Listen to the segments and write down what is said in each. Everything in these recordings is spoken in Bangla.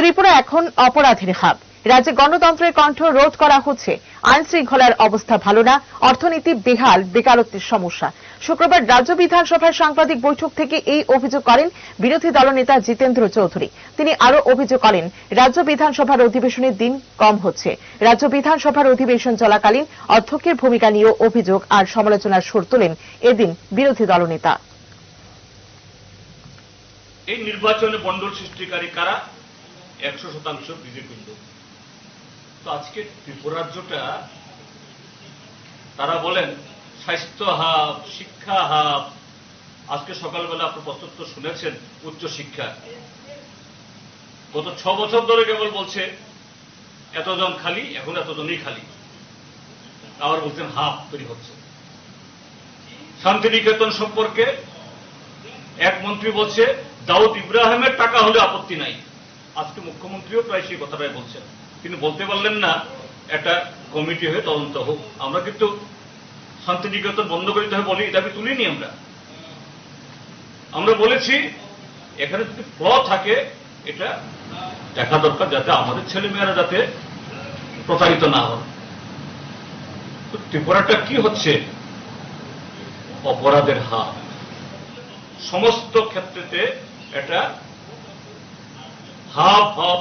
ত্রিপুরা এখন অপরাধীর হাব রাজ্যে গণতন্ত্রের কণ্ঠ রোধ করা হচ্ছে। আইন শৃঙ্খলার অবস্থা ভালো না। অর্থনীতি বেহাল, বেকারত্বের সমস্যা। শুক্রবার রাজ্য বিধানসভার সাংবাদিক বৈঠক থেকে এই অভিযোগ করেন বিরোধী দলনেতা জিতেন্দ্র চৌধুরী। তিনি আরও অভিযোগ করেন, রাজ্য বিধানসভার অধিবেশনের দিন কম হচ্ছে। রাজ্য বিধানসভার অধিবেশন চলাকালীন অধ্যক্ষের ভূমিকা নিয়েও অভিযোগ আর সমালোচনার সুর তোলেন এদিন বিরোধী দলনেতা। এই নির্বাচনে মন্ডল সৃষ্টিকারী কারা? একশো শতাংশ বিজেপি লোক তো আজকে ত্রিপুরা রাজ্যটা, তারা বলেন, স্বাস্থ্য হাব, শিক্ষা হাব। আজকে সকালবেলা আপনার প্রস্তুত শুনেছেন, উচ্চ শিক্ষা। গত ছ বছর ধরে কেবল বলছে, এতজন খালি, এখন এতজনই খালি। আবার বলছেন হাফ তৈরি হচ্ছে। শান্তিনিকেতন সম্পর্কে এক মন্ত্রী বলছে, দাউদ ইব্রাহিমের টাকা হলে আপত্তি নাই। আজকে মুখ্যমন্ত্রীও প্রায় সেই কথাটাই বলছেন। তিনি বলতে পারলেন না, একটা কমিটি হয়ে তদন্ত হোক। আমরা কিন্তু শান্তিনিকেতন বন্ধ করে দিতে হবে বলি এটা আমি তুলিনি আমরা। আমরা বলেছি, এখানে যদি ফ্ল থাকে, এটা দেখা দরকার যাতে আমাদের ছেলে মেয়েরা যাতে প্রতারিত না হয়। তো ত্রিপুরাটা কি হচ্ছে? অপরাধের হাত সমস্ত ক্ষেত্রেতে এটা half half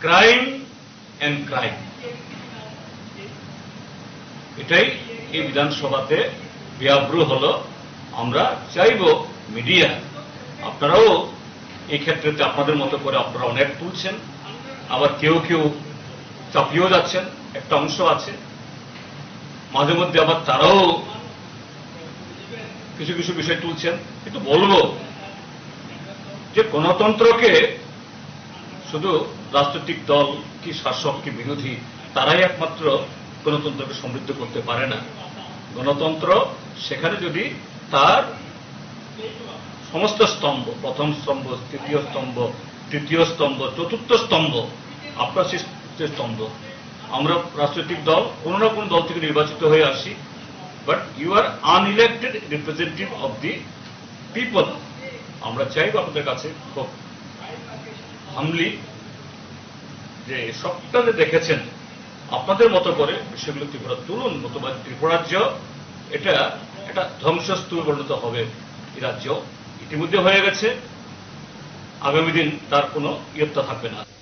crime and crime এটাই এই বিধানসভাতে বিয়াব্রু হল। আমরা চাইব মিডিয়া, আপনারাও এই ক্ষেত্রেতে আপনাদের মতো করে আপনারা অনেক তুলছেন। আবার কেউ কেউ চাপিয়েও যাচ্ছেন, একটা অংশ আছে। মাঝে মধ্যে আবার তারাও কিছু কিছু বিষয় তুলছেন। কিন্তু বলব যে গণতন্ত্রকে শুধু রাজনৈতিক দল কি শাসক কি বিরোধী, তারাই একমাত্র গণতন্ত্রকে সমৃদ্ধ করতে পারে না। গণতন্ত্র সেখানে যদি তার সমস্ত স্তম্ভ, প্রথম স্তম্ভ, তৃতীয় স্তম্ভ তৃতীয় স্তম্ভ, চতুর্থ স্তম্ভ, আপনার স্তম্ভ, আমরা রাজনৈতিক দল, কোন না কোন দল থেকে নির্বাচিত হয়ে আসি। But you are unelected representative of the people আমরা চাইব আপনাদের কাছে হামলি যে সবটা যে দেখেছেন আপনাদের মতো করে, সেগুলো ত্রিপুরা তুলুন, নতুবা ত্রিপুরাজ্য এটা একটা ধ্বংসস্তূপে পরিণত হবে এই রাজ্য। ইতিমধ্যে হয়ে গেছে। আগামী দিন তার কোনো ইয়ত্তা থাকবে না।